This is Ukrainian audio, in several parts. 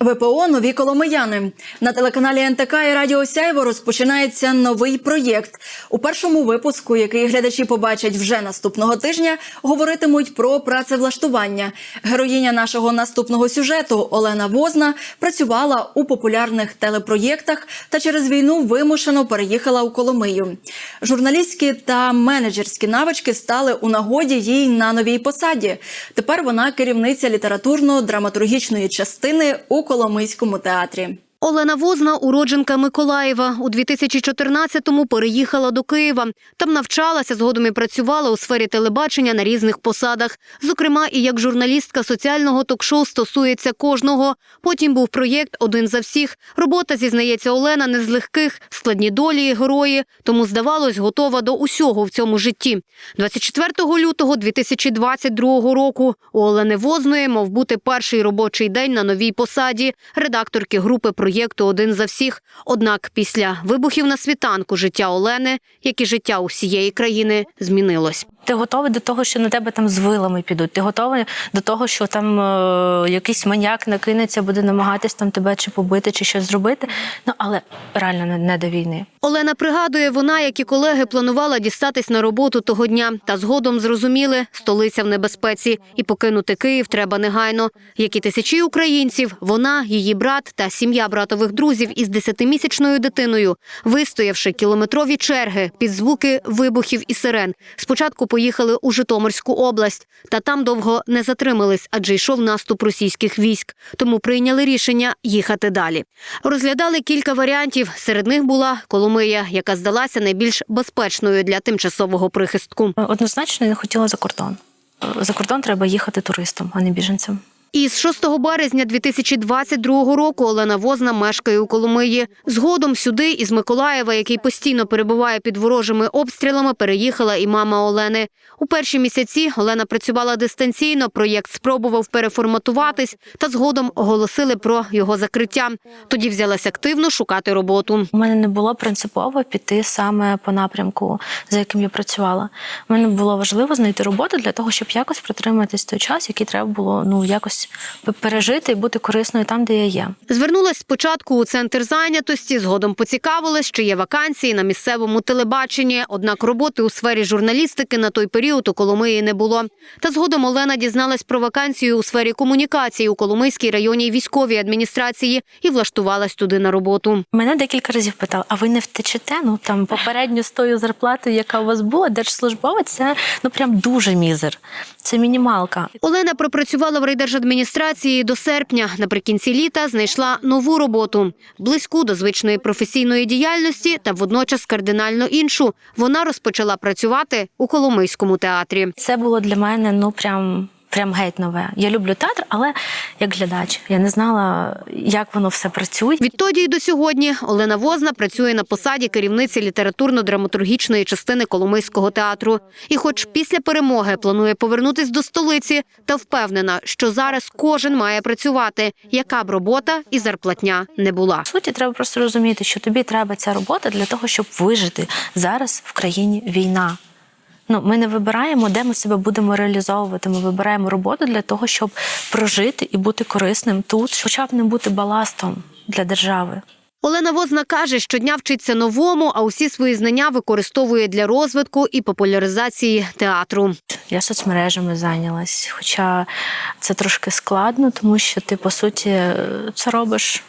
ВПО нові коломияни на телеканалі НТК і Радіо Сяйво розпочинається новий проєкт. У першому випуску, який глядачі побачать вже наступного тижня, говоритимуть про працевлаштування. Героїня нашого наступного сюжету Олена Возна працювала у популярних телепроєктах та через війну вимушено переїхала у Коломию. Журналістські та менеджерські навички стали у нагоді їй на новій посаді. Тепер вона керівниця літературно-драматургічної частини у Коломийському театрі. Олена Возна, уродженка Миколаєва, у 2014-му переїхала до Києва. Там навчалася, згодом і працювала у сфері телебачення на різних посадах. Зокрема, і як журналістка соціального ток-шоу стосується кожного. Потім був проєкт Один за всіх. Робота, зізнається Олена, не з легких, складні долі і герої, тому здавалось, готова до усього в цьому житті. 24 лютого 2022 року у Олени Возної мав бути перший робочий день на новій посаді редакторки групи проєкту Один за всіх. Однак після вибухів на світанку життя Олени, як і життя усієї країни, змінилось. Ти готовий до того, що на тебе там з вилами підуть. Ти готовий до того, що там е, якийсь маньяк накинеться, буде намагатись там тебе чи побити, чи щось зробити. Ну але реально не, не до війни. Олена пригадує, вона, як і колеги, планувала дістатись на роботу того дня. Та згодом зрозуміли, столиця в небезпеці, і покинути Київ треба негайно. Як і тисячі українців, вона, її брат та сім'я братових друзів із десятимісячною дитиною, вистоявши кілометрові черги під звуки вибухів і сирен. Спочатку поїхали у Житомирську область, та там довго не затримались, адже йшов наступ російських військ. Тому прийняли рішення їхати далі. Розглядали кілька варіантів. Серед них була Коломия, яка здалася найбільш безпечною для тимчасового прихистку. Однозначно я не хотіла за кордон. Е, За кордон треба їхати туристом, а не біженцем. Із 6 березня 2022 року Олена Возна мешкає у Коломиї. Згодом сюди із Миколаєва, який постійно перебуває під ворожими обстрілами, переїхала і мама Олени. У перші місяці Олена працювала дистанційно. Проєкт спробував переформатуватись, та згодом оголосили про його закриття. Тоді взялась активно шукати роботу. У мене не було принципово піти саме по напрямку, за яким я працювала. У мене було важливо знайти роботу для того, щоб якось протриматись той час, який треба було ну якось пережити і бути корисною там, де я є. Звернулась спочатку у центр зайнятості, згодом поцікавилась, чи є вакансії на місцевому телебаченні. Однак роботи у сфері журналістики на той період у Коломиї не було. Та згодом Олена дізналась про вакансію у сфері комунікації у Коломийській районній військовій адміністрації і влаштувалась туди на роботу. Мене декілька разів питали, а ви не втечете? Ну там попередньо з тою зарплатою, яка у вас була, держслужбовець, це ну прям дуже мізер. Це мінімалка. Олена пропрацювала в райдержадміністрації до серпня. Наприкінці літа знайшла нову роботу близьку до звичної професійної діяльності та водночас кардинально іншу. Вона розпочала працювати у Коломийському театрі. Це було для мене ну прям. Прям геть нове. Я люблю театр, але як глядач. Я не знала, як воно все працює. Відтоді й до сьогодні Олена Возна працює на посаді керівниці літературно-драматургічної частини Коломийського театру. І, хоч після перемоги планує повернутись до столиці, та впевнена, що зараз кожен має працювати, яка б робота і зарплатня не була. В суті, треба просто розуміти, що тобі треба ця робота для того, щоб вижити. Зараз в країні війна. Ну, ми не вибираємо, де ми себе будемо реалізовувати. Ми вибираємо роботу для того, щоб прожити і бути корисним тут, хоча б не бути баластом для держави. Олена Возна каже, щодня вчиться новому, а усі свої знання використовує для розвитку і популяризації театру. Я соцмережами зайнялась, хоча це трошки складно, тому що ти по суті це робиш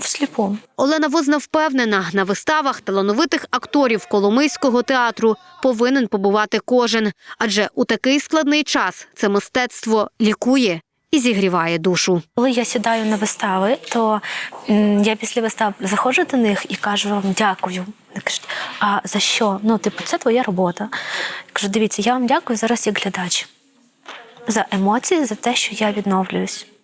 всліпу. Олена Возна впевнена, на виставах талановитих акторів Коломийського театру повинен побувати кожен, адже у такий складний час це мистецтво лікує і зігріває душу. Коли я сідаю на вистави, то я після вистав заходжу до них і кажу вам дякую. Кажуть, а за що? Ну, типу, це твоя робота. Я кажу, дивіться, я вам дякую зараз як глядач за емоції, за те, що я відновлююсь.